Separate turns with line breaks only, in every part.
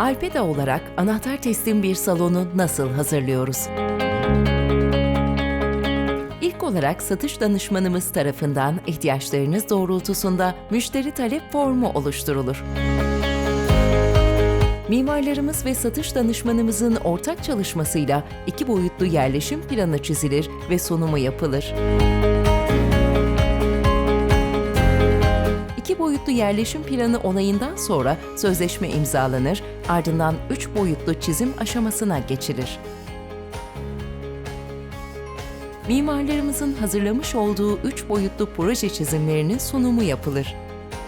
Alpeda olarak anahtar teslim bir salonu nasıl hazırlıyoruz? İlk olarak satış danışmanımız tarafından ihtiyaçlarınız doğrultusunda müşteri talep formu oluşturulur. Mimarlarımız ve satış danışmanımızın ortak çalışmasıyla iki boyutlu yerleşim planı çizilir ve sunumu yapılır. İki boyutlu yerleşim planı onayından sonra sözleşme imzalanır, ardından üç boyutlu çizim aşamasına geçilir. Mimarlarımızın hazırlamış olduğu üç boyutlu proje çizimlerinin sunumu yapılır.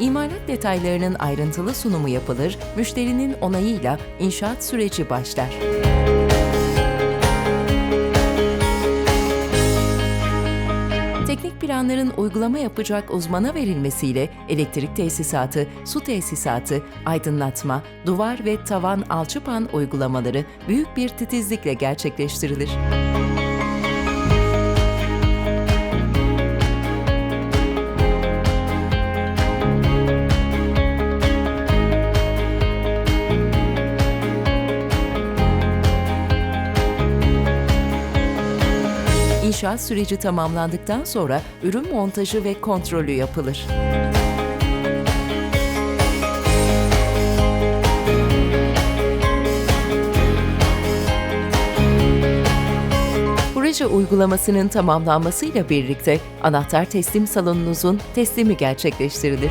İmalat detaylarının ayrıntılı sunumu yapılır, müşterinin onayıyla inşaat süreci başlar. Planların uygulama yapacak uzmana verilmesiyle elektrik tesisatı, su tesisatı, aydınlatma, duvar ve tavan alçıpan uygulamaları büyük bir titizlikle gerçekleştirilir. İnşaat süreci tamamlandıktan sonra ürün montajı ve kontrolü yapılır. Proje uygulamasının tamamlanmasıyla birlikte anahtar teslim salonunuzun teslimi gerçekleştirilir.